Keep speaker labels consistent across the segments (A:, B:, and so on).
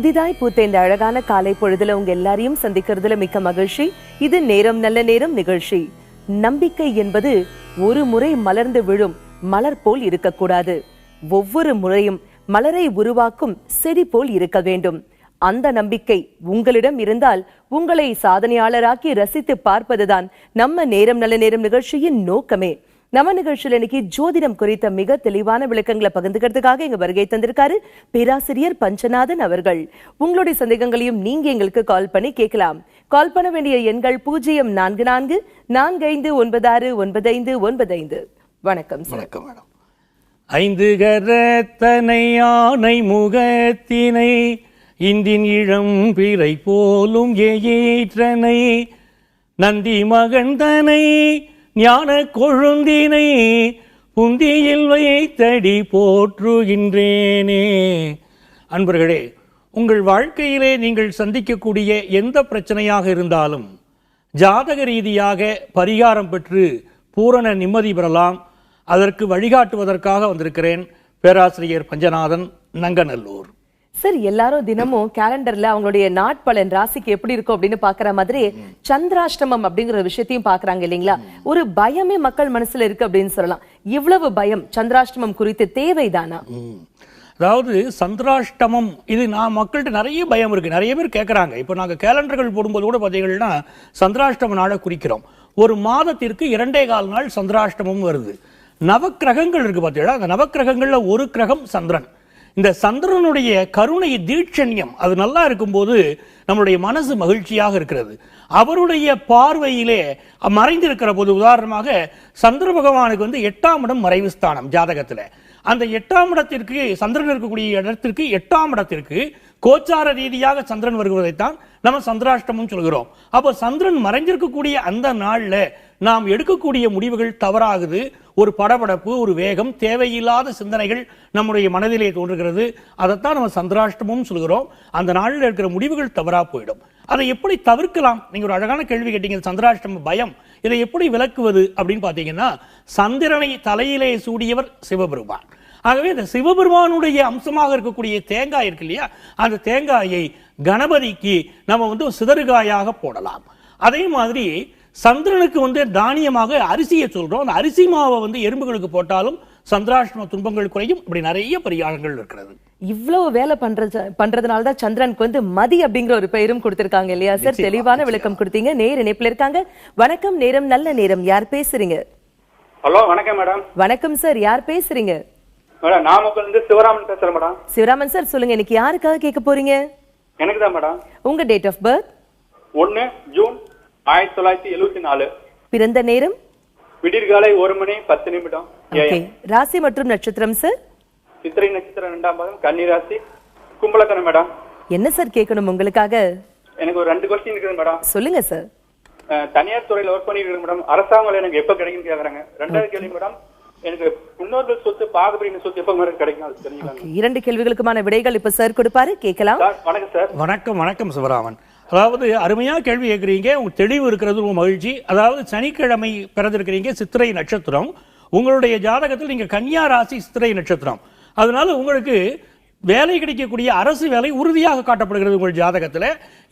A: புதிதாய் பூத்த இந்த அழகான காலை பொழுதுல உங்க எல்லாரையும் சந்திக்கிறதுல மிக்க மகிழ்ச்சி. இது நேரம் நல்ல நேரம் நிகழ்ச்சி. நம்பிக்கை என்பது ஒரு முறை மலர்ந்து விழும் மலர் போல் இருக்கக்கூடாது. ஒவ்வொரு முறையும் மலரை உருவாக்கும் செடி போல் இருக்க வேண்டும். அந்த நம்பிக்கை உங்களிடம் இருந்தால் உங்களை சாதனையாளராக்கி ரசித்து பார்ப்பதுதான் நம்ம நேரம் நல்ல நேரம் நிகழ்ச்சியின் நோக்கமே. நம்ம நிகழ்ச்சியில் இன்னைக்கு ஜோதிடம் குறித்த மிக தெளிவான விளக்கங்களை பகிர்ந்துக்கிறதுக்காக எங்க வருகை தந்திருக்காரு பேராசிரியர் பஞ்சநாதன் அவர்கள். உங்களுடைய சந்தேகங்களையும் நீங்க எங்களுக்கு கால் பண்ணி கேட்கலாம். கால் பண்ண வேண்டிய எண்கள் பூஜ்ஜியம் நான்கு நான்கு நான்கு ஐந்து ஒன்பது ஆறு ஒன்பது ஐந்து ஒன்பது ஐந்து. வணக்கம்
B: வணக்கம் மேடம். ஐந்து கரத்தனை யானை முகத்தினை இந்தின் இளம் பிறை போலும் ஏற்றனை நந்தி மகந்தனை ஞான கொழுந்தினை புந்தியில் வைத்தடி போற்றுகின்றேனே. அன்பர்களே உங்கள் வாழ்க்கையிலே நீங்கள் சந்திக்கக்கூடிய எந்த பிரச்சனையாக இருந்தாலும் ஜாதக ரீதியாக பரிகாரம் பெற்று பூரண நிம்மதி பெறலாம். அதற்கு வழிகாட்டுவதற்காக வந்திருக்கிறேன் பேராசிரியர் பஞ்சநாதன் நங்கநல்லூர்.
A: சார் எல்லாரும் தினமும் கேலண்டர்ல அவங்களுடைய நாட்பலன் ராசிக்கு எப்படி இருக்கும் அப்படின்னு பாக்குற மாதிரி சந்திராஷ்டமம் அப்படிங்கிற விஷயத்தையும் பாக்குறாங்க இல்லைங்களா? ஒரு பயமே மக்கள் மனசுல இருக்கு அப்படின்னு சொல்லலாம். இவ்வளவு பயம் சந்திராஷ்டமம் குறித்து தேவைதானா?
B: அதாவது சந்திராஷ்டமம் இது நான் மக்கள்கிட்ட நிறைய பயம் இருக்கு. நிறைய பேர் கேட்குறாங்க இப்போ நாங்கள் கேலண்டர்கள் போடும்போது கூட பார்த்தீங்கன்னா சந்திராஷ்டம நாளை குறிக்கிறோம். ஒரு மாதத்திற்கு இரண்டே கால் நாள் சந்திராஷ்டமம் வருது. நவக்கிரகங்கள் இருக்கு பார்த்தீங்களா அந்த நவக்கிரகங்கள்ல ஒரு கிரகம் சந்திரன். இந்த சந்திரனுடைய கருணை தீட்சண்யம் அது நல்லா இருக்கும்போது நம்மளுடைய மனசு மகிழ்ச்சியாக இருக்கிறது. அவருடைய பார்வையிலே மறைந்திருக்கிற போது உதாரணமாக சந்திர பகவானுக்கு வந்து எட்டாம் இடம் மறைவு ஸ்தானம் ஜாதகத்தில். அந்த எட்டாம் இடத்திற்கு சந்திரன் இருக்கக்கூடிய இடத்திற்கு எட்டாம் இடத்திற்கு கோச்சார ரீதியாக சந்திரன் வருவதைத்தான் நம்ம சந்திராஷ்டமம் சொல்கிறோம். அப்போ சந்திரன் மறைஞ்சிருக்கக்கூடிய அந்த நாளில் நாம் எடுக்கக்கூடிய முடிவுகள் தவறாகுது. ஒரு படபடப்பு ஒரு வேகம் தேவையில்லாத சிந்தனைகள் நம்முடைய மனதிலே தோன்றுகிறது. அதைத்தான் நம்ம சந்திராஷ்டமும் சொல்கிறோம். அந்த நாளில் இருக்கிற முடிவுகள் தவறாக போயிடும். அதை எப்படி தவிர்க்கலாம்? நீங்கள் ஒரு அழகான கேள்வி கேட்டீங்க. சந்திராஷ்டம பயம். இதை எப்படி விளக்குவது அப்படின்னு பார்த்தீங்கன்னா சந்திரனை தலையிலே சூடியவர் சிவபெருமான். ஆகவே இந்த சிவபெருமானுடைய அம்சமாக இருக்கக்கூடிய தேங்காய் இருக்கு இல்லையா அந்த தேங்காயை கணபதிக்கு நம்ம வந்து ஒரு சிதறுகாயாக போடலாம். அதே மாதிரி சந்திரனுக்கு வந்து தானியமாக அரிசியை சொல்றோம். அந்த அரிசி மாவை வந்து எறும்புகளுக்கு போட்டாலும் சந்திராஷ்டம துன்பங்கள் குறையும். இப்படி நிறைய பரிகாரங்கள் இருக்கிறது.
A: இவ்வளவு வேலை பண்றது பண்றதுனால தான் சந்திரனுக்கு வந்து மதி அப்படிங்கிற ஒரு பெயரும் கொடுத்திருக்காங்க இல்லையா சார்? தெளிவான விளக்கம் கொடுத்தீங்க. நேர் இணைப்புல இருக்காங்க. வணக்கம் நேரம் நல்ல நேரம். யார் பேசுறீங்க?
C: ஹலோ வணக்கம் மேடம்.
A: வணக்கம் சார். யார் பேசுறீங்க?
C: மேடம் நாமக்கல் இருந்து சிவராமன் பேசுறேன் மேடம்.
A: சிவராமன் சார் சொல்லுங்க. இன்னைக்கு யாருக்காக கேட்க போறீங்க?
C: எனக்கு தான் மேடம்.
A: உங்க டேட் ஆஃப் பர்த்
C: ஒன்னு ஜூன் ஆயிரத்தி தொள்ளாயிரத்தி எழுபத்தி நாலு.
A: பிறந்த நேரம்?
C: விடிர்காலை ஒரு மணி பத்து நிமிடம்.
A: ஓகே. ராசி மற்றும் நட்சத்திரம் சார்?
C: சித்திரை நட்சத்திரம் ரெண்டாம் பாதம் கன்னிராசி கும்பலக்கரம் மேடம்.
A: என்ன சார் கேட்கணும் உங்களுக்காக?
C: எனக்கு ஒரு ரெண்டு கொஸ்டின் இருக்குது மேடம்.
A: சொல்லுங்க சார்.
C: அஹ், தனியார் துறையில ஒர்க் பண்ணிட்டு இருக்கேன் மேடம். அரசாங்கம் எனக்கு எப்ப கிடைக்கும்னு கேக்குறாங்க. ரெண்டாவது கேள்வி மேடம் எனக்கு முன்னோர்கள் சொத்து பாகுபடின சொத்து எப்ப மேடம் கிடைக்கும் அது தெரிஞ்சுக்கலாம்
A: இரண்டு கேள்விகளுக்குமான விடைகள் இப்ப சார் கொடுப்பாரு கேட்கலாம்.
C: சார் வணக்கம் சார்.
B: வணக்கம் வணக்கம் சிவராமன். அதாவது அருமையா கேள்வி கேட்குறீங்க உங்க தெளிவு இருக்கிறது ரொம்ப மகிழ்ச்சி. அதாவது சனிக்கிழமை பிறந்திருக்கிறீங்க சித்திரை நட்சத்திரம். உங்களுடைய ஜாதகத்தில் நீங்க கன்னியா ராசி சித்திரை நட்சத்திரம். அதனால உங்களுக்கு வேலை கிடைக்கக்கூடிய அரசு வேலை உறுதியாக காட்டப்படுகிறது உங்கள் ஜாதகத்தில்.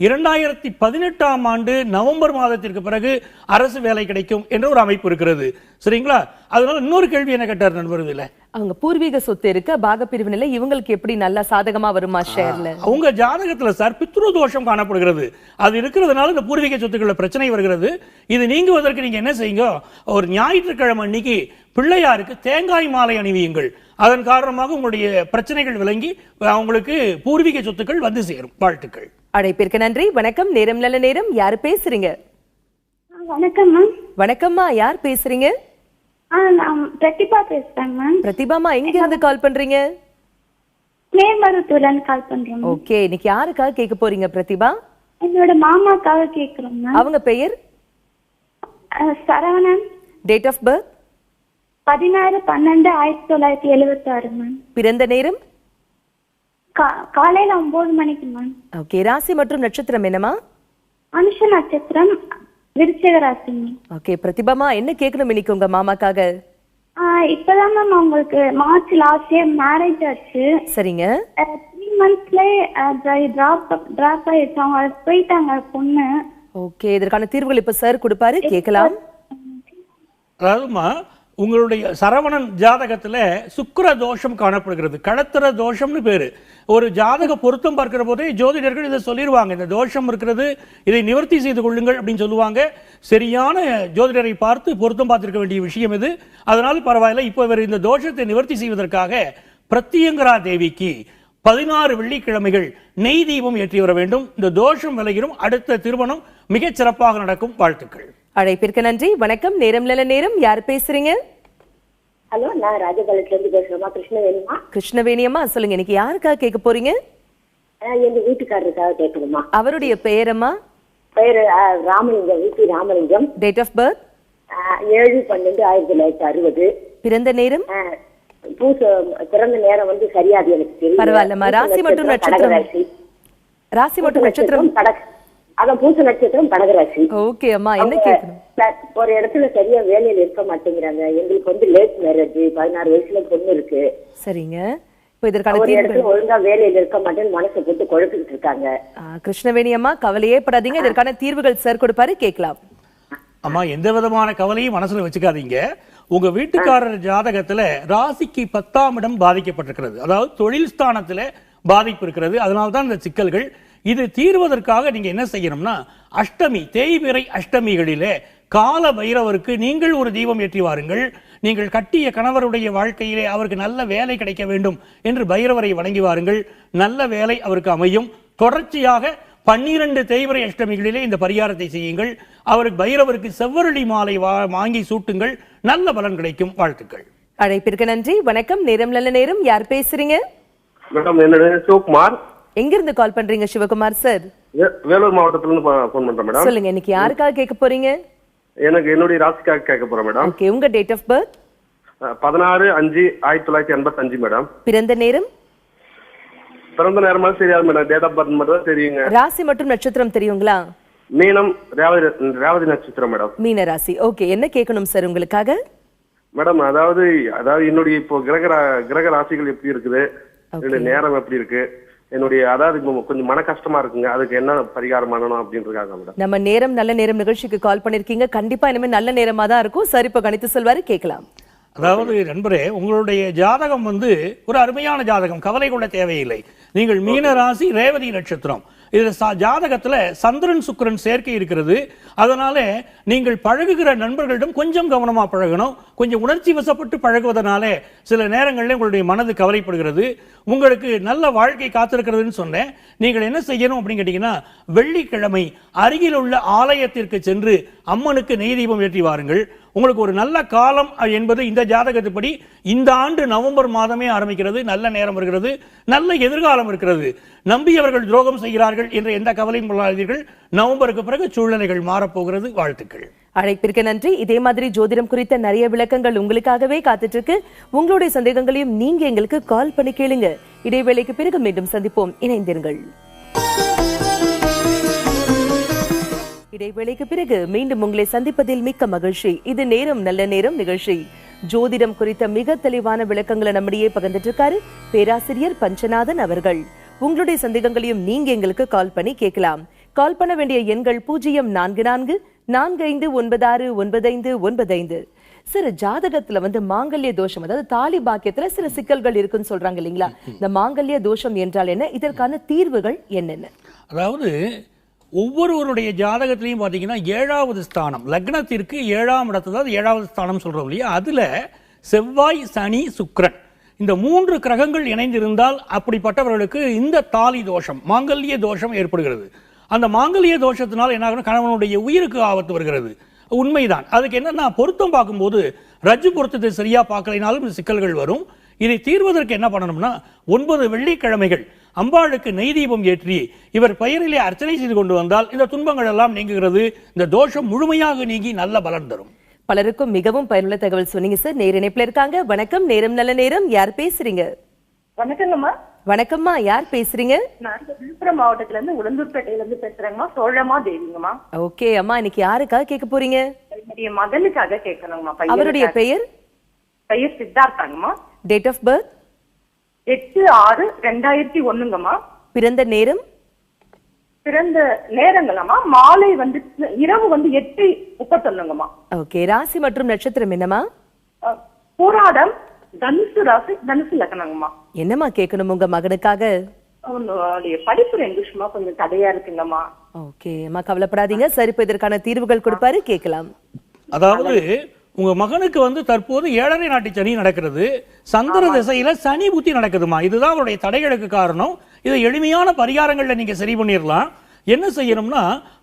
B: இரண்டாயிரத்தி பதினெட்டாம் ஆண்டு நவம்பர் மாதத்திற்கு பிறகு அரசு வேலை கிடைக்கும் என்ற ஒரு அமைப்பு இருக்கிறது. சரிங்களா? அதனால இன்னொரு கேள்வி என்ன கேட்டார் நண்பர் இதுல
A: அவங்க பூர்வீக சொத்து இருக்கு பாகப்பிரிவு நிலை இவங்களுக்கு எப்படி நல்லா சாதகமா வருமா ஷேர்ல?
B: அவங்க ஜாதகத்துல சார் பித்ரு தோஷம் காணப்படுகிறது. அது இருக்கிறதுனால இந்த பூர்வீக சொத்துக்கள பிரச்சனை வருகிறது. இது நீங்குவதற்கு நீங்க என்ன செய்யுங்க? ஒரு ஞாயிற்றுக்கிழமை அன்னைக்கு பிள்ளையாருக்கு தேங்காய் மாலை அணிவியுங்கள். அதன் காரணமாக உங்களுடைய பிரச்சனைகள் விளங்கி அவங்களுக்கு பூர்வீக சொத்துக்கள் வந்து சேரும். வாழ்த்துக்கள்.
A: அழைப்பிற்கு நன்றி. வணக்கம். நேரம் நல்ல நேரம். யார் பேசுறீங்க?
D: வணக்கம் மேம்.
A: வணக்கம்மா. யார் பேசுறீங்க?
D: நான் பிரதிபா பேசுறேன் மேம்
A: பிரதிபாமா எங்க இருந்து கால் பண்றீங்க?
D: மேல்மருத்தூர்லேருந்து கால் பண்றேன்
A: ஓகே இன்னைக்கு யாருக்காக கேட்க போறீங்க பிரதிபா?
D: என்னோட மாமாக்காக கேட்குறோம் மேம்
A: அவங்க பெயர்?
D: சரவணன்.
A: டேட் ஆஃப் பர்த்
D: பதினாறு பன்னெண்டு ஆயிரத்தி தொள்ளாயிரத்தி எழுபத்தாறு மேம்
A: பிறந்த நேரம்?
D: காலையில ஒன்பது மணிக்கு மேம்
A: ஓகே ராசி மற்றும் நட்சத்திரம் என்னமா
D: மனுஷ நட்சத்திரம் விருச்சிக
A: ஓகே பிரதிபாமா என்ன கேட்கணும் இன்னைக்கு உங்க மாமாக்காக?
D: இப்பதான் மேம் அவங்களுக்கு மார்ச் லாஸ்ட் இயர் மேரேஜ் ஆச்சு.
A: சரிங்க.
D: த்ரீ மந்த்ஸ்ல டிராப் டிராப் ஆயிடுச்சு அவங்க போயிட்டாங்க பொண்ணு.
A: ஓகே இதற்கான தீர்வுகள் இப்ப சார் கொடுப்பாரு கேட்கலாம்.
B: அதாவதுமா உங்களுடைய சரவணன் ஜாதகத்தில் சுக்கர தோஷம் காணப்படுகிறது. கடத்திர தோஷம்னு பேர். ஒரு ஜாதக பொருத்தம் பார்க்கிற போதே ஜோதிடர்கள் இதை சொல்லிடுவாங்க இந்த தோஷம் இருக்கிறது இதை நிவர்த்தி செய்து கொள்ளுங்கள் அப்படின்னு சொல்லுவாங்க. சரியான ஜோதிடரை பார்த்து பொருத்தம் பார்த்துருக்க வேண்டிய விஷயம் இது. அதனால பரவாயில்ல இப்போ இவர் இந்த தோஷத்தை நிவர்த்தி செய்வதற்காக பிரத்தியங்கரா தேவிக்கு பதினாறு வெள்ளிக்கிழமைகள் நெய் தீபம் ஏற்றி வர வேண்டும். இந்த தோஷம் விலகிடும். அடுத்த திருமணம் மிகச் சிறப்பாக நடக்கும். வாழ்த்துக்கள்.
A: அழைப்பிற்கு நன்றி. வணக்கம். நேரம் நல்ல நேரம். யார் பேசுறீங்க?
E: ஹலோ நான் ராஜபாளையத்துல இருந்து பேசுறேம்மா. கிருஷ்ணவேணிமா
A: கிருஷ்ணவேணியம்மா சொல்லுங்க. இன்னைக்கு யாருக்காக கேட்க போறீங்க?
E: எங்க வீட்டுக்காரருக்காக கேட்கணுமா
A: அவருடைய பெயரம்மா?
E: அஹ், ராமலிங்கம் வீட்டு ராமலிங்கம்.
A: டேட் ஆஃப் பர்த்
E: ஏழு பன்னெண்டு ஆயிரத்தி தொள்ளாயிரத்தி அறுபது.
A: பிறந்த நேரம்?
E: பூச பிறந்த நேரம் வந்து சரியாது எனக்கு
A: பரவாயில்லம்மா. ராசி மற்றும் நட்சத்திரம். ராசி. மற்றும் நட்சத்திரம்
E: கடக அதான் பூச நட்சத்திரம் கடகராசி.
A: ஓகே அம்மா என்ன கேட்கணும்
E: ஒரு இடத்துல சரியா வேலையில இருக்க மாட்டேங்கிறாங்க. எங்களுக்கு வந்து லேட் மேரேஜ் பதினாறு வயசுல பொண்ணு இருக்கு.
A: சரிங்க. இப்போ இதற்கான
E: ஒரு
A: தீர்வுகள்?
E: இடத்துல ஒழுங்கா வேலையில இருக்க மாட்டேன்னு மனசை போட்டு குழப்பிக்கிட்டு இருக்காங்க.
A: கிருஷ்ணவேணி அம்மா கவலையே படாதீங்க. இதற்கான தீர்வுகள் சார் கொடுப்பாரு கேட்கலாம்.
B: அம்மா எந்த விதமான கவலையும் மனசுல வச்சுக்காதீங்க. உங்க வீட்டுக்காரர் ஜாதகத்துல ராசிக்கு பத்தாம் இடம் பாதிக்கப்பட்டிருக்கிறது. அதாவது தொழில் ஸ்தானத்துல பாதிப்பு இருக்கிறது. அதனால தான் இந்த சிக்கல்கள் இது தீர்வதற்காக நீங்க என்ன செய்யணும்னா அஷ்டமி தேய்பிறை அஷ்டமிகளிலே கால பைரவருக்கு நீங்கள் ஒரு தீபம் ஏற்றி வாருங்கள். நீங்கள் கட்டிய கணவருடைய வாழ்க்கையிலே அவருக்கு நல்ல வேலை கிடைக்க வேண்டும் என்று பைரவரை வணங்கி வாருங்கள். நல்ல வேலை அவருக்கு அமையும். தொடர்ச்சியாக பன்னிரண்டு தேய்பிறை அஷ்டமிகளிலே இந்த பரிகாரத்தை செய்யுங்கள். அவருக்கு பைரவருக்கு செவ்வரளி மாலை வா- வாங்கி சூட்டுங்கள். நல்ல பலன் கிடைக்கும். வாழ்த்துக்கள்.
A: அழைப்பிற்கு நன்றி. வணக்கம். நேரம் நல்ல நேரம். யார் பேசுறீங்க?
F: மேடம் என்னோட சிவகுமார்.
A: எங்கிருந்து கால் பண்றீங்க சிவகுமார் சார்
F: வேலூர் மாவட்டத்துல இருந்து ஃபோன் பண்றேன் மேடம்
A: சொல்லுங்க இன்னைக்கு யாருக்காக கேட்க போறீங்க?
F: எனக்கு என்னுடைய ராசிக்காக கேட்க போறேன் மேடம்
A: ஓகே உங்க டேட் ஆஃப் பர்த்
F: பதினாறு அஞ்சு ஆயிரத்தி தொள்ளாயிரத்தி எண்பத்தஞ்சு மேடம்
A: பிறந்த நேரம்?
F: பிறந்த நேரமா தெரியாது மேடம் டேட் ஆஃப் பர்த் மட்டும் தெரியுங்க.
A: ராசி மற்றும் நட்சத்திரம் தெரியுங்களா?
F: மீனம் ரேவதி ரேவதி நட்சத்திரம் மேடம்
A: மீன ராசி. ஓகே என்ன கேட்கணும் சார் உங்களுக்காக?
F: மேடம் அதாவது அதாவது என்னுடைய இப்போ கிரக கிரக ராசிகள் எப்படி இருக்குது? என்னுடைய நேரம் எப்படி இருக்கு? என்னுடைய அதாவது கொஞ்சம் மன கஷ்டமா இருக்குங்க. அதுக்கு என்ன பரிகாரம் பண்ணணும் அப்படின்றாங்க மேடம்.
A: நம்ம நேரம் நல்ல நேரம் நிகழ்ச்சிக்கு கால் பண்ணிருக்கீங்க. கண்டிப்பா இனிமேல் நல்ல நேரமா தான் இருக்கும். சரி இப்ப கணித்து சொல்வாரு கேட்கலாம்.
B: அதாவது நண்பரே உங்களுடைய ஜாதகம் வந்து ஒரு அருமையான ஜாதகம். கவலை கொள்ள தேவையில்லை. நீங்கள் மீன ராசி ரேவதி நட்சத்திரம். இதுல ச- ஜாதகத்துல சந்திரன் சுக்கிரன் சேர்க்கை இருக்கிறது. அதனால நீங்கள் பழகுகிற நண்பர்களிடம் கொஞ்சம் கவனமா பழகணும். கொஞ்சம் உணர்ச்சி வசப்பட்டு பழகுவதனால சில நேரங்களில் உங்களுடைய மனது கவலைப்படுகிறது. உங்களுக்கு நல்ல வாழ்க்கை காத்திருக்கிறதுன்னு சொன்னேன். நீங்கள் என்ன செய்யணும் அப்படின்னு கேட்டீங்கன்னா வெள்ளிக்கிழமை அருகில் உள்ள ஆலயத்திற்கு சென்று அம்மனுக்கு நெய் தீபம் ஏற்றி வாருங்கள். உங்களுக்கு ஒரு நல்ல காலம் என்பது இந்த ஜாதகத்துப்படி இந்த ஆண்டு நவம்பர் மாதமே ஆரம்பிக்கிறது. நல்ல நேரம் இருக்கிறது. நல்ல எதிர்காலம் இருக்கிறது. நம்பியவர்கள் துரோகம் செய்கிறார்கள் என்ற எந்த கவலையும் கொள்ளாதீர்கள். நவம்பருக்கு பிறகு சூழ்நிலைகள் மாறப்போகிறது. வாழ்த்துக்கள்.
A: அழைப்பிற்கு நன்றி. இதே மாதிரி ஜோதிடம் குறித்த நிறைய விளக்கங்கள் உங்களுக்காகவே காத்துட்டு இருக்கு உங்களுடைய சந்தேகங்களையும் நீங்க எங்களுக்கு கால் பண்ணி கேளுங்க. இடைவேளைக்கு பிறகு மீண்டும் சந்திப்போம். இணைந்திருங்கள். இடைவேளைக்கு பிறகு மீண்டும் உங்களை சந்திப்பதில் மிக்க மகிழ்ச்சி. இது நேரம் நல்ல நேரம் நிகழ்ச்சி. ஜோதிடம் குறித்த மிக தெளிவான விளக்கங்களை நம்மிடையே பகிர்ந்துட்டு இருக்காரு பேராசிரியர் பஞ்சநாதன் அவர்கள். உங்களுடைய சந்தேகங்களையும் நீங்க எங்களுக்கு கால் பண்ணி கேட்கலாம். கால் பண்ண வேண்டிய எண்கள் பூஜ்ஜியம் நான்கு நான்கு நான்கு ஐந்து ஒன்பதாறு ஒன்பதைந்து ஒன்பதைந்து சார் ஜாதகத்துல வந்து மாங்கல்ய தோஷம் அதாவது தாலி பாக்கியத்துல சில சிக்கல்கள் இருக்குன்னு சொல்றாங்க இல்லைங்களா? இந்த மாங்கல்ய தோஷம் என்றால் என்ன? இதற்கான தீர்வுகள் என்னென்ன?
B: அதாவது ஒவ்வொருவருடைய ஜாதகத்திலையும் பார்த்தீங்கன்னா ஏழாவது ஸ்தானம். லக்னத்திற்கு ஏழாம் இடத்துல தான் ஏழாவது ஸ்தானம் சொல்கிறோம் இல்லையா? அதில் செவ்வாய் சனி சுக்ரன் இந்த மூன்று கிரகங்கள் இணைந்திருந்தால் அப்படிப்பட்டவர்களுக்கு இந்த தாலி தோஷம் மாங்கல்ய தோஷம் ஏற்படுகிறது. அந்த மாங்கல்ய தோஷத்தினால் என்ன ஆகும்னா கணவனுடைய உயிருக்கு ஆபத்து வருகிறது. உண்மைதான். அதுக்கு என்னன்னா பொருத்தம் பார்க்கும்போது ரஜு பொருத்தத்தை சரியாக பார்க்கலைனாலும் இந்த சிக்கல்கள் வரும். இதை தீர்வதற்கு என்ன பண்ணணும்னா ஒன்பது வெள்ளிக்கிழமைகள். அம்பாளுக்கு நெய் தீபம் ஏற்றி இவர் பெயரிலே அர்ச்சனை செய்து கொண்டு வந்தால் இந்த துன்பங்கள் எல்லாம் நீங்குகிறது. இந்த தோஷம் முழுமையாக நீங்கி நல்ல பலன் தரும்.
A: பலருக்கும் மிகவும் பயனுள்ள தகவல் சொன்னீங்க சார். நேர இணைப்புல இருக்காங்க. வணக்கம். நேரம் நல்ல நேரம். யார் பேசுறீங்க?
G: வணக்கங்கம்மா
A: வணக்கம்மா. யார் பேசுறீங்க?
G: நான் விழுப்புரம் மாவட்டத்துல இருந்து உளுந்தூர்பேட்டையில இருந்து பேசுறேங்கம்மா. சோழமா தேவிங்கம்மா.
A: ஓகே அம்மா இன்னைக்கு யாருக்காக கேட்க போறீங்க?
G: என்னுடைய மகனுக்காக கேட்கணுங்கம்மா.
A: அவருடைய. பெயர்?
G: பெயர் சித்தார்த்தாங்கம்மா.
A: டேட் ஆஃப் பர்த்
G: எட்டு ஆறு ரெண்டாயிரத்தி ஒண்ணுங்கம்மா.
A: பிறந்த நேரம்?
G: பிறந்த நேரங்களாம்மா. மாலை வந்து இரவு வந்து எட்டு முப்பத்தொன்னுங்கம்மா.
A: ஓகே ராசி மற்றும் நட்சத்திரம் என்னம்மா?
G: போராடம் தனுசு ராசி தனுசு லக்னங்கம்மா.
A: என்னம்மா கேட்கணும் உங்க மகனுக்காக?
G: அவனுடைய படிப்பு இங்கிலீஷ்மா கொஞ்சம் தடையா இருக்குங்கம்மா.
A: ஓகே அம்மா கவலைப்படாதீங்க. சரி இப்ப இதற்கான தீர்வுகள் கொடுப்பாரு கேட்கலாம்.
B: அதாவது உங்க மகனுக்கு வந்து தற்போது ஏழரை நாட்டு சனி நடக்கிறது. சந்திர திசையில சனி புத்தி நடக்குதுமா? இதுதான் அவருடைய தடைகளுக்கு காரணம். இதை எளிமையான பரிகாரங்கள்ல நீங்க சரி பண்ணிடலாம் என்ன செய்யணும்னா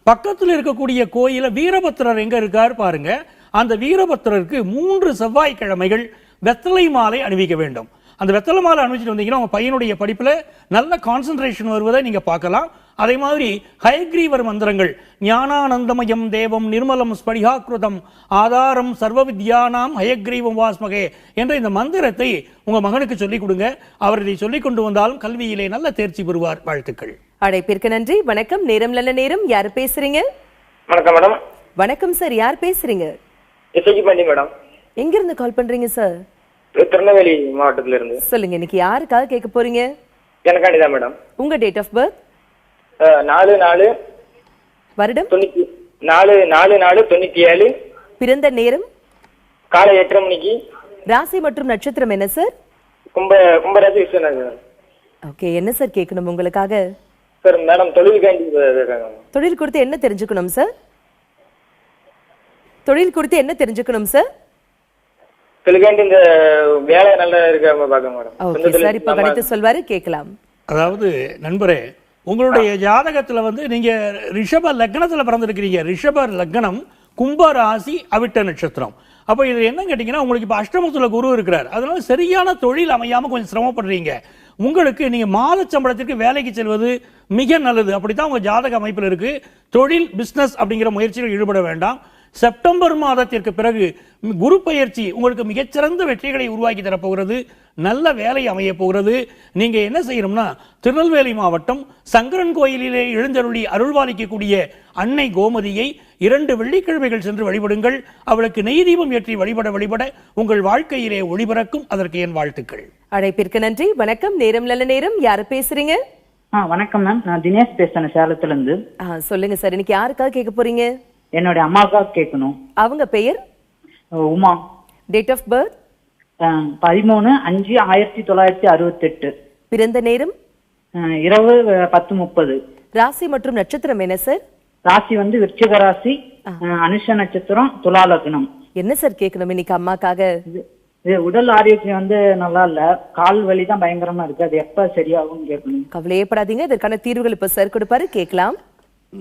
B: பக்கத்துல இருக்கக்கூடிய கோயில வீரபத்திரர் எங்க இருக்கார் பாருங்க. அந்த வீரபத்திரருக்கு மூன்று செவ்வாய்க்கிழமைகள் வெத்தலை மாலை அணிவிக்க வேண்டும். அந்த வெத்தலை மாலை அணிவிச்சிட்டு வந்தீங்கன்னா உங்க பையனுடைய படிப்புல நல்ல கான்சென்ட்ரேஷன் வருவதை நீங்க பார்க்கலாம். அதே மாதிரி ஹயக்ரீவர் மந்திரங்கள் ஞானானந்தமயம் தேவம் நிர்மலம் ஸ்படிகாக்கிருதம் ஆதாரம் சர்வ வித்யானாம் ஹயக்ரீவம் வாஸ்மகே என்ற இந்த மந்திரத்தை உங்க மகனுக்கு சொல்லிக் கொடுங்க. அவர் இதை சொல்லிக் கொண்டு வந்தாலும் கல்வியிலே நல்ல தேர்ச்சி பெறுவார். வாழ்த்துக்கள்.
A: அழைப்பிற்கு நன்றி. வணக்கம். நேரம் நல்ல நேரம். யார் பேசுறீங்க?
H: வணக்கம் மேடம்.
A: வணக்கம் சார். யார் பேசுறீங்க?
H: மேடம்.
A: எங்க இருந்து கால் பண்றீங்க சார்?
H: திருநெல்வேலி மாவட்டத்துல இருந்து
A: சொல்லுங்க இன்னைக்கு யாருக்காக கேட்க போறீங்க?
H: எனக்காண்டி தான் மேடம்.
A: உங்க டேட் ஆஃப் பர்த்
H: நாலு நாலு
A: வருடம்?
H: தொண்ணூத்தி நாலு நாலு நாலு தொண்ணூத்தி ஏழு.
A: பிறந்த நேரம்?
H: காலை எட்டரை மணிக்கு.
A: ராசி மற்றும் நட்சத்திரம் என்ன சார்
H: கும்ப கும்பராசி விஸ்வநாதன்
A: ஓகே என்ன சார் கேட்கணும் உங்களுக்காக?
H: சார் மேடம் தொழிலுக்காண்டி
A: தொழில் குறித்து என்ன தெரிஞ்சுக்கணும் சார் தொழில் குறித்து என்ன தெரிஞ்சுக்கணும் சார்
H: தொழிலுக்காண்டி இந்த வேலை நல்லா இருக்காம பாக்க மேடம்
A: சார் இப்ப கணித்து சொல்வாரு கேட்கலாம்.
B: அதாவது நண்பரே உங்களுடைய ஜாதகத்துல வந்து நீங்க ரிஷப லக்னத்துல பிறந்திருக்கிறீங்க. ரிஷப லக்னம் கும்ப ராசி அவிட்ட நட்சத்திரம். அப்போ இது என்ன கேட்டீங்கன்னா உங்களுக்கு இப்போ அஷ்டமத்துல குரு இருக்கிறார். அதனால சரியான தொழில் அமையாம கொஞ்சம் சிரமப்படுறீங்க. உங்களுக்கு நீங்க மாத சம்பளத்திற்கு வேலைக்கு செல்வது மிக நல்லது. அப்படித்தான் உங்க ஜாதக அமைப்பில் இருக்கு. தொழில் பிசினஸ் அப்படிங்கிற முயற்சியில் ஈடுபட வேண்டாம். செப்டம்பர் மாதத்திற்கு பிறகு குரு பயிற்சி உங்களுக்கு மிகச்சிறந்த வெற்றிகளை உருவாக்கி தரப்போகிறது. நல்ல வேலை அமைய போகிறது. நீங்க என்ன செய்யணும்னா திருநெல்வேலி மாவட்டம் சங்கரன் கோயிலிலே எழுந்தருளி அருள்வாளிக்கக்கூடிய அன்னை கோமதியை இரண்டு வெள்ளிக்கிழமைகள் சென்று வழிபடுங்கள். அவளுக்கு நெய் தீபம் ஏற்றி வழிபட வழிபட உங்கள் வாழ்க்கையிலே ஒளிபரக்கும் அதற்கு என் வாழ்த்துக்கள்.
A: அழைப்பிற்கு நன்றி. வணக்கம். நேரம் நல்ல நேரம். யார் பேசுறீங்க?
I: ஆ வணக்கம் மேம். நான் தினேஷ் பேசுறேன். சேலத்துல இருந்து
A: சொல்லுங்க சார். இன்னைக்கு யாருக்காக கேட்க போறீங்க?
I: என்னுடைய அம்மாவுக்காக கேட்கணும்.
A: அவங்க பெயர்?
I: உமா.
A: டேட் ஆஃப் பர்த்
I: பதிமூணு அஞ்சு ஆயிரத்தி தொள்ளாயிரத்தி அறுபத்தெட்டு.
A: பிறந்த நேரம்?
I: இரவு பத்து முப்பது.
A: ராசி மற்றும் நட்சத்திரம் என்ன சார்
I: ராசி வந்து விருச்சிக ராசி அனுஷ நட்சத்திரம் துலா லக்னம்.
A: என்ன சார் கேட்கணும் இன்னைக்கு அம்மாக்காக?
I: உடல் ஆரோக்கியம் வந்து நல்லா இல்ல. கால் வலி தான் பயங்கரமா இருக்கு. அது எப்ப சரியாகும் கேட்கணும்.
A: கவலையப்படாதீங்க இதற்கான தீர்வுகள் இப்ப சார் கொடுப்பாரு. கேட்கலாம்.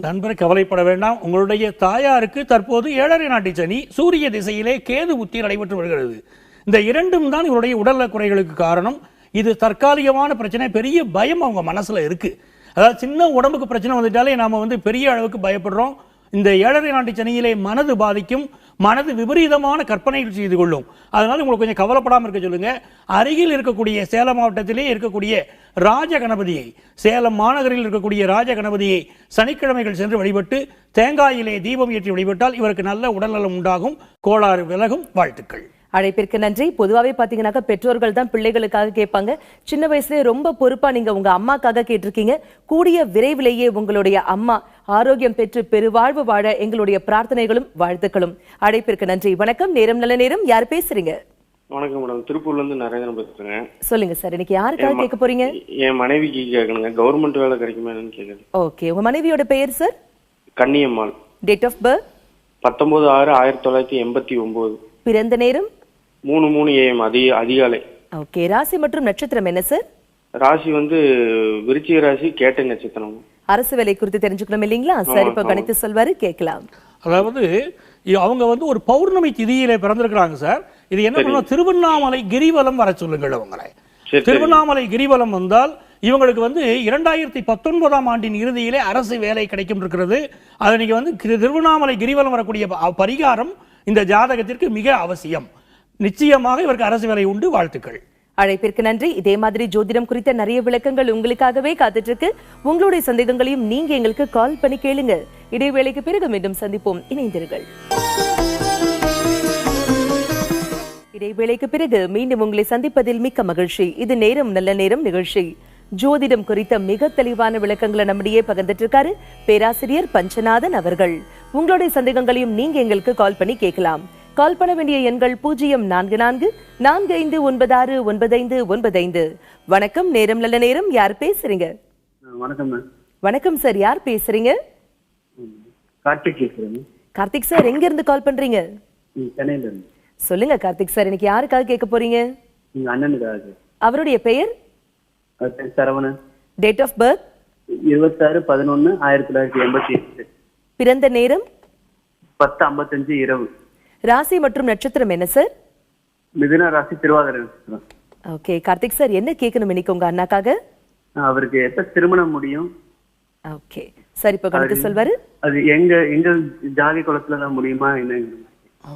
B: நண்பர் கவலைப்பட வேண்டாம். உங்களுடைய தாயாருக்கு தற்போது ஏழரை நாட்டு சனி சூரிய திசையிலே கேது புத்தி நடைபெற்று வருகிறது. இந்த இரண்டும் தான் இவருடைய உடல்நல குறைகளுக்கு காரணம். இது தற்காலிகமான பிரச்சனை பெரிய பயம் அவங்க மனசுல இருக்கு. அதாவது சின்ன உடம்புக்கு பிரச்சனை வந்துட்டாலே நாம வந்து பெரிய அளவுக்கு பயப்படுறோம். இந்த ஏழரை நாட்டு சனியிலே மனது பாதிக்கும். மனது விபரீதமான கற்பனைகள் செய்து கொள்ளும். அதனால் உங்களுக்கு கொஞ்சம் கவலைப்படாமல் இருக்க சொல்லுங்க. அருகில் இருக்கக்கூடிய சேலம் மாவட்டத்திலே இருக்கக்கூடிய ராஜ கணபதியை சேலம் மாநகரில் இருக்கக்கூடிய ராஜ கணபதியை சனிக்கிழமைகள் சென்று வழிபட்டு தேங்காயிலே தீபம் ஏற்றி வழிபட்டால் இவருக்கு நல்ல உடல்நலம் உண்டாகும். கோளாறு விலகும். வாழ்த்துக்கள்.
A: அழைப்பிற்கு நன்றி. பொதுவாவே பாத்தீங்கன்னாக்கா பெற்றோர்கள் தான் பிள்ளைகளுக்காக கேட்பாங்க. சின்ன வயசுலயே ரொம்ப பொறுப்பா நீங்க உங்க அம்மாக்காக கேட்டிருக்கீங்க. கூடிய விரைவிலேயே உங்களுடைய அம்மா ஆரோக்கியம் பெற்று பெருவாழ்வு வாழ எங்களுடைய பிரார்த்தனைகளும் வாழ்த்துக்களும். அழைப்பிற்கு நன்றி. வணக்கம். நேரம் நல்ல நேரம். யார் பேசுறீங்க?
F: வணக்கம் மேடம். திருப்பூர்ல இருந்து நரேந்திரன் பேசுறேன்
A: சொல்லுங்க சார். இன்னைக்கு யாருக்காக கேட்க போறீங்க?
F: என் மனைவிக்கு கேட்கணுங்க. கவர்மெண்ட் வேலை கிடைக்குமா கேக்குது
A: ஓகே. உங்க மனைவியோட பெயர் sir?
F: Kanniyammal.
A: Date of birth
F: பத்தொன்பது ஆறு ஆயிரத்தி தொள்ளாயிரத்தி எண்பத்தி ஒன்பது
A: பிறந்த நேரம்?
F: மூணு மூணு ஏஎம் அதிக அதிகாலை
A: ஓகே ராசி மற்றும் நட்சத்திரம் என்ன சார்
F: ராசி வந்து விருச்சிக ராசி கேட்டை நட்சத்திரம்.
A: அரசு வேலை குறித்து தெரிஞ்சுக்கணும் இல்லைங்களா? சார் இப்ப கணித்து சொல்வாரு கேட்கலாம்.
B: அதாவது அவங்க வந்து ஒரு பௌர்ணமி திதியிலே பிறந்திருக்கிறாங்க சார் இது என்ன பண்ணுவோம் திருவண்ணாமலை கிரிவலம் வர சொல்லுங்கள் அவங்களை. திருவண்ணாமலை கிரிவலம் வந்தால் இவங்களுக்கு வந்து இரண்டாயிரத்தி பத்தொன்பதாம் ஆண்டின் இறுதியிலே அரசு வேலை கிடைக்கும் இருக்கிறது. அதை நீங்க வந்து திருவண்ணாமலை கிரிவலம் வரக்கூடிய பரிகாரம் இந்த ஜாதகத்திற்கு மிக அவசியம். நிச்சயமாக இவருக்கு அரசு வேலை உண்டு வாழ்த்துக்கள்.
A: அழைப்பிற்கு நன்றி. இதே மாதிரி ஜோதிடம் குறித்த நிறைய விளக்கங்கள் உங்களுக்காகவே காத்துட்டு இருக்கு உங்களுடைய சந்தேகங்களையும் நீங்க எங்களுக்கு கால் பண்ணி கேளுங்க. இடைவேளைக்கு பிறகு மீண்டும் சந்திப்போம். இணைந்திருங்கள். இடைவேளைக்கு பிறகு மீண்டும் உங்களை சந்திப்பதில் மிக்க மகிழ்ச்சி. இது நேரம் நல்ல நேரம் நிகழ்ச்சி. ஜோதிடம் குறித்த மிக தெளிவான விளக்கங்களை நம்மிடையே பகிர்ந்துட்டு இருக்காரு பேராசிரியர் பஞ்சநாதன் அவர்கள். உங்களுடைய சந்தேகங்களையும் நீங்க எங்களுக்கு கால் பண்ணி கேட்கலாம். கால் பண்ண வேண்டிய எண்கள் பூஜ்ஜியம் நான்கு நான்கு நான்கு ஐந்து ஒன்பது ஆறு ஒன்பது ஐந்து ஒன்பது ஐந்து. வணக்கம் நேரம் நல்ல நேரம். யார் பேசுறீங்க?
J: வணக்கம்
A: வணக்கம் சார் யார் பேசுறீங்க?
J: கார்த்திக் பேசுறேன்
A: கார்த்திக் சார் எங்க இருந்து கால் பண்றீங்க?
J: ம், சென்னையில இருந்து.
A: சொல்லுங்க கார்த்திக் சார் இன்னைக்கு யாருக்காக கேட்க போறீங்க? அவருடைய பெயர்?
J: சரவணன்.
A: டேட் ஆஃப் பர்த்
J: இருபத்தாறு பதினொன்னு ஆயிரத்தி தொள்ளாயிரத்தி எண்பத்தி எட்டு.
A: பிறந்த நேரம்?
J: பத்து ஐம்பத்தஞ்சு இரவு.
A: ராசி மற்றும் நட்சத்திரம் என்ன சார்
J: மிதுன ராசி திருவாதிரை நட்சத்திரம்.
A: ஓகே கார்த்திக் சார் என்ன கேட்கணும் இன்னைக்கு உங்க அண்ணாக்காக?
J: அவருக்கு எப்ப திருமணம் முடியும்?
A: ஓகே சார் இப்ப கணக்கு சொல்வாரு?
J: அது எங்க எங்க ஜாதி குளத்துல தான் முடியுமா என்ன?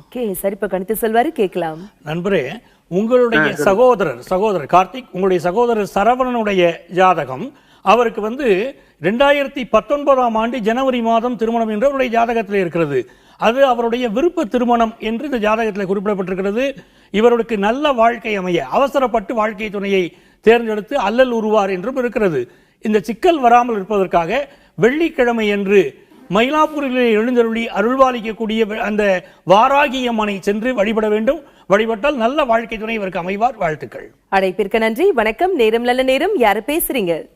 A: ஓகே சார் இப்ப கணித்து சொல்வாரு கேட்கலாம்.
B: நண்பரே உங்களுடைய சகோதரர் சகோதரர் கார்த்திக் உங்களுடைய சகோதரர் சரவணனுடைய ஜாதகம் அவருக்கு வந்து ரெண்டாயிரத்தி பத்தொன்பதாம் ஆண்டு ஜனவரி மாதம் திருமணம் என்று அவருடைய ஜாதகத்தில் இருக்கிறது. அது அவருடைய விருப்ப திருமணம் என்று இந்த ஜாதகத்தில் குறிப்பிடப்பட்டிருக்கிறது. இவருக்கு நல்ல வாழ்க்கை அமைய அவசரப்பட்டு வாழ்க்கை துணையை தேர்ந்தெடுத்து அல்லல் உருவார் என்றும் இருக்கிறது. இந்த சிக்கல் வராமல் இருப்பதற்காக வெள்ளிக்கிழமை என்று மயிலாப்பூரில் எழுந்தருளி அருள்வாளிக்கக்கூடிய அந்த வாராகி அம்மனை சென்று வழிபட வேண்டும். வழிபட்டால் நல்ல வாழ்க்கை துணை இவருக்கு அமைவார். வாழ்த்துக்கள்.
A: அழைப்பிற்கு நன்றி. வணக்கம். நேரம் நல்ல நேரம். யாரு பேசுறீங்க?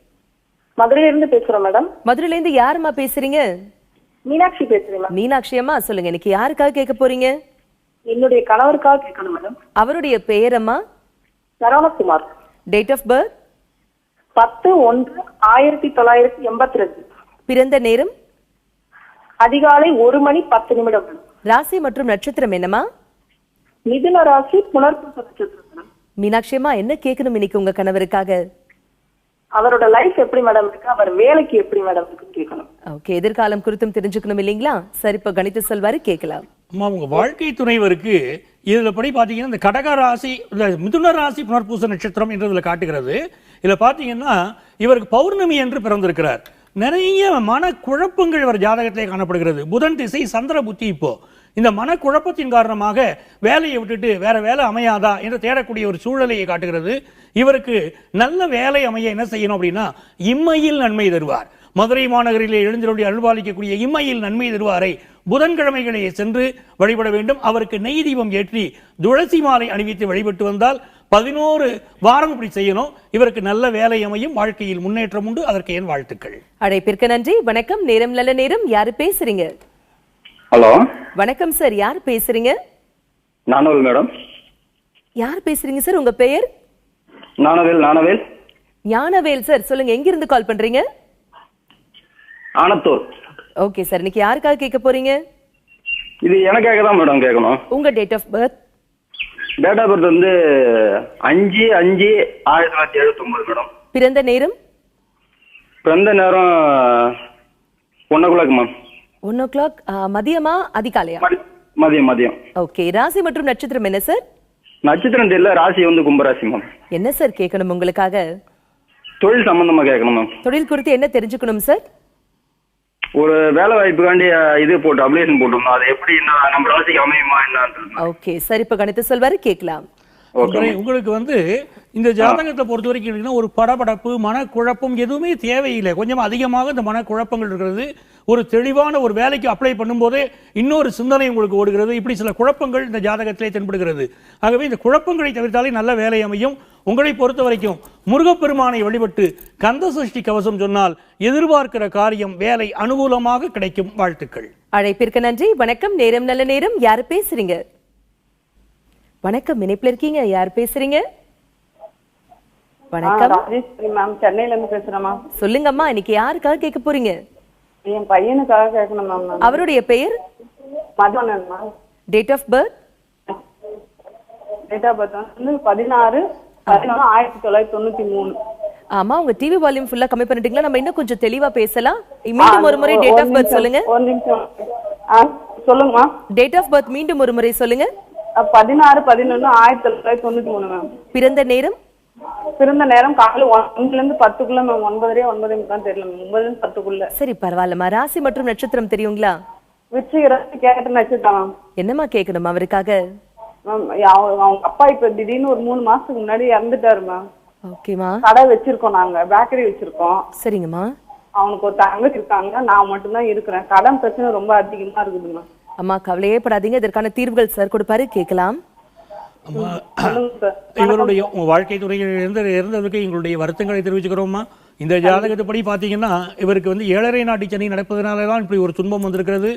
G: மதுரையில இருந்து பேசுறோம் மேடம்.
A: மதுரையில இருந்து யாருமா பேசுறீங்க?
G: மீனாட்சி பேசுறேன்
A: மீனாட்சி அம்மா சொல்லுங்க இன்னைக்கு யாருக்காக கேட்க போறீங்க?
G: என்னுடைய கணவருக்காக கேட்கணும் மேடம்.
A: அவருடைய பெயரம்மா?
G: சரவணகுமார்.
A: டேட் ஆஃப் பர்த்
G: பத்து ஒன்று ஆயிரத்தி தொள்ளாயிரத்தி எண்பத்தி ரெண்டு
A: பிறந்த நேரம்?
G: அதிகாலை ஒரு மணி பத்து நிமிடம் மேடம்.
A: ராசி மற்றும் நட்சத்திரம் என்னம்மா?
G: மிதுன ராசி புனர்பூச நட்சத்திரம்
A: மீனாட்சி அம்மா என்ன கேட்கணும் இன்னைக்கு உங்க கணவருக்காக?
G: அவரோட லைஃப் எப்படி மேடம் இருக்கு? அவர் வேலைக்கு எப்படி மேடம் இருக்குன்னு கேட்கணும்.
A: ஓகே எதிர்காலம் குறித்தும் தெரிஞ்சுக்கணும் இல்லைங்களா? சரி இப்ப கணித்து சொல்வாரு கேட்கலாம்.
B: அம்மா உங்க வாழ்க்கை துணைவருக்கு இதுல படி பாத்தீங்கன்னா இந்த கடக ராசி இந்த மிதுன ராசி புனர்பூச நட்சத்திரம் என்று இதுல காட்டுகிறது. இதுல பாத்தீங்கன்னா இவருக்கு பௌர்ணமி என்று பிறந்திருக்கிறார். நிறைய மனக்குழப்பங்கள் இவர் ஜாதகத்திலே காணப்படுகிறது. புதன் திசை சந்திர புத்தி இப்போ. இந்த மனக்குழப்பத்தின் காரணமாக வேலையை விட்டுட்டு வேற வேலை அமையாதா என்று தேடக்கூடிய ஒரு சூழ்நிலையை காட்டுகிறது. இவருக்கு நல்ல வேலை அமைய என்ன செய்யணும் அப்படின்னா இம்மையில் நன்மை தருவார். மதுரை மாநகரிலே எழுந்தருடைய அருள்பாலிக்கக்கூடிய இம்மையில் நன்மை தருவாரை புதன்கிழமைகளே சென்று வழிபட வேண்டும். அவருக்கு நெய் தீபம் ஏற்றி துளசி மாலை அணிவித்து வழிபட்டு வந்தால் பதினோரு வாரம் இப்படி செய்யணும். இவருக்கு நல்ல வேலை அமையும். வாழ்க்கையில் முன்னேற்றம் உண்டு. அதற்கு என் வாழ்த்துக்கள்.
A: அழைப்பிற்கு நன்றி. வணக்கம். நேரம் நல்ல நேரம். யாரு பேசுறீங்க?
H: ஹலோ.
A: வணக்கம் சார் யார் பேசுறீங்க?
H: நானவேல் மேடம்.
A: யார் பேசுறீங்க சார் உங்க பெயர்?
H: நானவேல் நானவேல்.
A: ஞானவேல் சார் சொல்லுங்க எங்க இருந்து கால் பண்றீங்க?
H: ஆனத்தூர்.
A: ஓகே சார் இன்னைக்கு யாருக்காக கேட்க போறீங்க?
H: இது எனக்காக தான் மேடம் கேட்கணும்.
A: உங்க date of birth
H: date of birth வந்து அஞ்சு அஞ்சு ஆயிரத்தி தொள்ளாயிரத்தி எழுபத்தொம்பது மேடம்.
A: பிறந்த நேரம்?
H: பிறந்த நேரம் one o ma'am.
A: One o'clock மதியமா அதிகாலையா?
H: மதியம் மதியம்.
A: ஓகே ராசி மற்றும் நட்சத்திரம் என்ன சார்
H: நட்சத்திரம் தெரியல ராசி வந்து கும்பராசி மேம்.
A: என்ன சார் கேட்கணும் உங்களுக்காக?
H: தொழில் சம்பந்தமா கேட்கணும் மேம்.
A: தொழில் குறித்து என்ன தெரிஞ்சுக்கணும் சார்
H: ஒரு வேலை வாய்ப்புக்காண்டி இது போட்டு அப்ளிகேஷன் போட்டிருந்தோம். அது எப்படி என்ன நம்ம ராசிக்கு அமையுமா என்னன்றது.
A: ஓகே சார் இப்ப கணித்து சொல்வாரு கேட்கலாம்.
B: உங்களுக்கு வந்து இந்த ஜாதகத்தை பொறுத்த வரைக்கும் ஒரு படபடப்பு மனக்குழப்பம் எதுவுமே தேவையில்லை. கொஞ்சம் அதிகமாக இந்த மனக்குழப்பங்கள் இருக்கிறது. ஒரு தெளிவான ஒரு வேலைக்கு அப்ளை பண்ணும்போதே இன்னொரு சிந்தனை உங்களுக்கு ஓடுகிறது. இப்படி சில குழப்பங்கள் இந்த ஜாதகத்திலே தென்படுகிறது. ஆகவே இந்த குழப்பங்களை தவிர்த்தாலே நல்ல வேலை அமையும். உங்களை பொறுத்த வரைக்கும் முருகப்பெருமானை வழிபட்டு கந்த சஷ்டி கவசம் சொன்னால் எதிர்பார்க்கிற காரியம் வேலை அனுகூலமாக கிடைக்கும். வாழ்த்துக்கள்.
A: அழைப்பிற்கு நன்றி. வணக்கம். நேரம் நல்ல நேரம். யார் பேசுறீங்க? வணக்கம் இணைப்புல இருக்கீங்க. யார் பேசுறீங்க? வணக்கம்.
G: மேம் சென்னையில இருந்து பேசுறேன் மேம்
A: சொல்லுங்கம்மா இன்னைக்கு யாருக்காக கேட்க போறீங்க?
G: என் பையனுக்காக கேட்கணும் மேம்
A: அவருடைய பெயர்?
G: Madhavanan ma'am
A: date of birth
G: date of birth வந்து பதினாறு பதினொன்று ஆயிரத்தி தொள்ளாயிரத்தி தொண்ணூத்தி மூணு.
A: ஆமா உங்க டிவி வால்யூம் ஃபுல்லா கம்மி பண்ணிட்டீங்களா? நம்ம இன்னும் கொஞ்சம் தெளிவா பேசலாம். மீண்டும் ஒரு முறை டேட் ஆஃப் பர்த் சொல்லுங்க.
G: ஒரு நிமிஷம். சொல்லுங்கம்மா
A: டேட் ஆஃப் பர்த் மீண்டும் ஒரு முறை சொல்லுங்க.
G: பதினாறு பதினொன்று ஆயிரத்தி தொள்ளாயிரத்தி தொண்ணூத்தி மூணு மேம்
A: பிறந்த நேரம்?
G: பிறந்த நேரம் காலையில் ஒன்பதுல இருந்து பத்துக்குள்ள மேம் ஒன்பதரையே ஒன்பதே முக்கால் தெரியல மேம் ஒன்பதுல இருந்து பத்துக்குள்ள.
A: சரி பரவாயில்லம்மா ராசி மற்றும் நட்சத்திரம் தெரியுங்களா?
G: விருச்சிக ராசி கேட்ட நட்சத்திரம் மேம்
A: என்னம்மா கேட்கணும் அவருக்காக?
G: மேம் அவங்க அப்பா இப்ப திடீர்னு ஒரு மூணு மாசத்துக்கு முன்னாடி இறந்துட்டாரு மேம்
A: ஓகேம்மா
G: கடை வச்சிருக்கோம் நாங்க. பேக்கரி வச்சிருக்கோம்.
A: சரிங்கம்மா
G: அவனுக்கு ஒரு தங்கச்சி இருக்காங்க. நான் மட்டும்தான் இருக்கிறேன். கடன் பிரச்சனை ரொம்ப அதிகமா இருக்குது மேம்
A: அம்மா கவலையே படாதீங்க. இதற்கான தீர்வுகள் சார் கொடுப்பாரு. கேட்கலாம்.
B: இவருடைய வாழ்க்கை துறையில் இருந்த இருந்ததுக்கு எங்களுடைய வருத்தங்களை தெரிவிச்சுக்கிறோமா இந்த ஜாதகத்தைப்படி பார்த்தீங்கன்னா இவருக்கு வந்து ஏழரை நாட்டு சனி நடப்பதனால தான் இப்படி ஒரு துன்பம் வந்திருக்கிறது.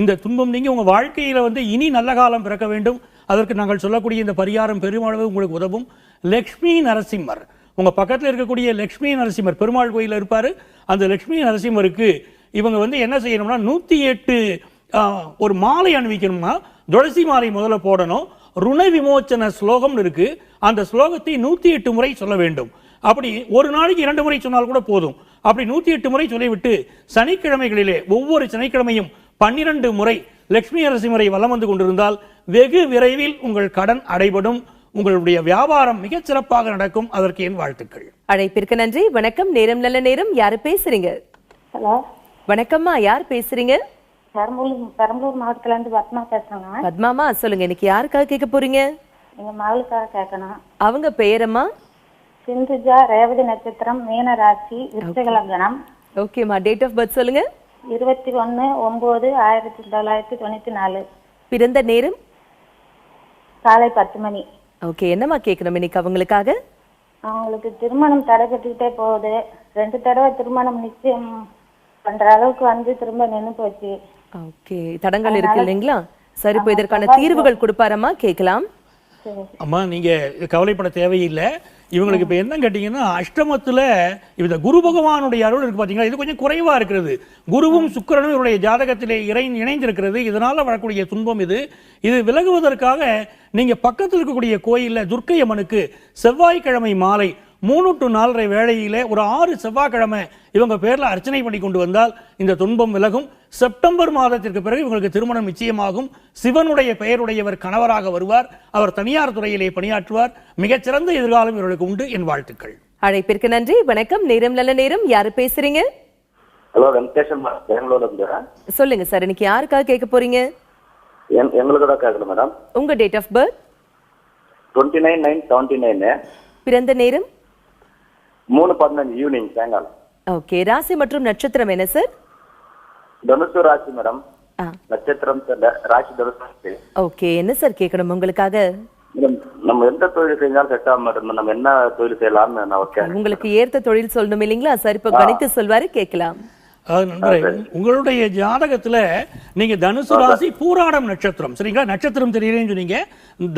B: இந்த துன்பம் நீங்க உங்க வாழ்க்கையில வந்து இனி நல்ல காலம் பிறக்க வேண்டும். அதற்கு நாங்கள் சொல்லக்கூடிய இந்த பரிகாரம் பெருமளவு உங்களுக்கு உதவும். லக்ஷ்மி நரசிம்மர். உங்க பக்கத்துல இருக்கக்கூடிய லக்ஷ்மி நரசிம்மர் பெருமாள் கோயில்ல இருப்பாரு. அந்த லக்ஷ்மி நரசிம்மருக்கு இவங்க வந்து என்ன செய்யணும்னா நூத்தி எட்டு ஒரு மாலை அணிவிக்கணும்னா துளசி மாலை முதல்ல போடணும். ருண விமோச்சன ஸ்லோகம்னு இருக்கு. அந்த ஸ்லோகத்தை நூத்தி எட்டு முறை சொல்ல வேண்டும். அப்படி ஒரு நாளைக்கு இரண்டு முறை சொன்னால் கூட போதும். அப்படி நூத்தி எட்டு முறை சொல்லிவிட்டு சனிக்கிழமைகளிலே ஒவ்வொரு சனிக்கிழமையும் பன்னிரண்டு முறை லட்சுமி நரசிம்மரை வலம் வந்து கொண்டிருந்தால் வெகு விரைவில் உங்கள் கடன் அடைபடும். உங்களுடைய வியாபாரம் மிகச் சிறப்பாக நடக்கும். அதற்கு என் வாழ்த்துக்கள்.
A: அழைப்பிற்கு நன்றி. வணக்கம். நேரம் நல்ல நேரம். யாரு பேசுறீங்க?
K: ஹலோ.
A: வணக்கம்மா. யார் பேசுறீங்க?
K: பெரம்பலூர் பெரம்பலூர் மாவட்டத்துல இருந்து பத்மா பேசுறேங்க.
A: பத்மாமா சொல்லுங்க இன்னைக்கு யாருக்காக கேட்க போறீங்க?
K: எங்க மகளுக்காக கேட்கணும்.
A: அவங்க பெயரம்மா
K: சிந்துஜா ரேவதி நட்சத்திரம் மீன ராசி விருச்சிக லக்னம்
A: ஓகேம்மா டேட் ஆஃப் பர்த் சொல்லுங்க.
K: இருபத்தி ஒன்னு ஒன்பது ஆயிரத்தி தொள்ளாயிரத்தி தொண்ணூத்தி நாலு.
A: பிறந்த நேரம்?
K: காலை பத்து மணி.
A: ஓகே என்னம்மா கேட்கணும் இன்னைக்கு அவங்களுக்காக?
K: அவங்களுக்கு திருமணம் தடைபட்டுக்கிட்டே போகுது. ரெண்டு தடவை திருமணம் நிச்சயம் பண்ற அளவுக்கு வந்து திரும்ப நின்னு போச்சு.
A: ஓகே. தடங்கள் இருக்கு இல்லைங்களா? சரி இப்போ இதற்கான தீர்வுகள் கொடுப்பாரம்மா? கேட்கலாம்.
B: அம்மா நீங்க கவலைப்பட தேவையில்லை. இவங்களுக்கு இப்ப என்ன கேட்டீங்கன்னா அஷ்டமத்துல இந்த குரு பகவானுடைய அருள் இருக்கு பாத்தீங்களா? இது கொஞ்சம் குறைவா இருக்கிறது. குருவும் சுக்கிரனும் இவருடைய ஜாதகத்திலே இறை இணைந்திருக்கிறது. இதனால வரக்கூடிய துன்பம் இது. இது விலகுவதற்காக நீங்க பக்கத்தில் இருக்கக்கூடிய கோயில்ல துர்க்கை அம்மனுக்கு செவ்வாய்க்கிழமை மாலை மூணு டு நாலரை வேளையிலே ஒரு ஆறு செவ்வாய்க்கிழமை இவங்க பேர்ல அர்ச்சனை பண்ணி கொண்டு வந்தால் இந்த துன்பம் விலகும். செப்டம்பர் மாதத்திற்கு பிறகு இவங்களுக்கு திருமணம் நிச்சயமாகும். சிவனுடைய பெயருடையவர் கணவராக வருவார். அவர் தனியார் துறையிலே பணியாற்றுவார். மிகச்சிறந்த எதிர்காலம் இவர்களுக்கு உண்டு என் வாழ்த்துக்கள்.
A: அழைப்பிற்கு நன்றி. வணக்கம். நேரம் நல்ல நேரம். யாரு பேசுறீங்க?
L: ஹலோ வெங்கடேஷன்
A: சொல்லுங்க சார். இன்னைக்கு யாருக்காக கேட்க போறீங்க?
L: என்- எங்களுக்கு தான் கேட்கணும் மேடம்.
A: உங்க date of birth
L: twenty nine nine seventy nine
A: பிறந்த நேரம்?
L: மூணு பதினஞ்சு ஈவினிங் சாயங்காலம்.
A: ஓகே ராசி மற்றும் நட்சத்திரம் என்ன சார்?
L: தனுசு ராசி மேடம். நட்சத்திரம் ராசி தனுசு
A: ஓகே. என்ன சார் கேட்கணும் உங்களுக்காக?
L: நம்ம எந்த தொழில் செஞ்சாலும் செட் ஆக மேடம் நம்ம என்ன தொழில் செய்யலாம்னு நான் ஒரு கேட்கறேன்
A: உங்களுக்கு ஏற்ற தொழில் சொல்லணும் இல்லைங்களா? சார் இப்போ கணித்து சொல்வாரு கேட்கலாம்.
B: உங்களுடைய ஜாதகத்துல நீங்க தனுசு ராசி பூராடம் நட்சத்திரம் சரிங்களா? நட்சத்திரம் தெரியலன்னு சொன்னீங்க.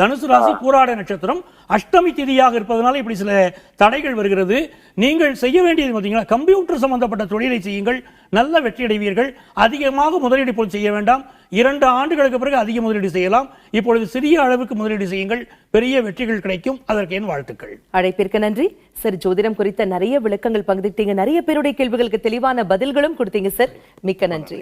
B: தனுசு ராசி பூராட நட்சத்திரம். அஷ்டமி திதியாக இருப்பதனால இப்படி சில தடைகள் வருகிறது. நீங்கள் செய்ய வேண்டியது பார்த்தீங்கன்னா கம்ப்யூட்டர் சம்பந்தப்பட்ட தொழிலை செய்யுங்கள். நல்ல வெற்றி அடைவீர்கள் அதிகமாக முதலீடு இப்போது செய்ய வேண்டாம். இரண்டு ஆண்டுகளுக்கு பிறகு அதிக முதலீடு செய்யலாம். இப்பொழுது சிறிய அளவுக்கு முதலீடு செய்யுங்கள். பெரிய வெற்றிகள் கிடைக்கும். அதற்கு என் வாழ்த்துக்கள்.
A: அழைப்பிற்கு நன்றி. சார் ஜோதிடம் குறித்த நிறைய விளக்கங்கள் பகிர்ந்துட்டீங்க நிறைய பேருடைய கேள்விகளுக்கு தெளிவான பதில்களும் கொடுத்தீங்க சார். மிக்க நன்றி.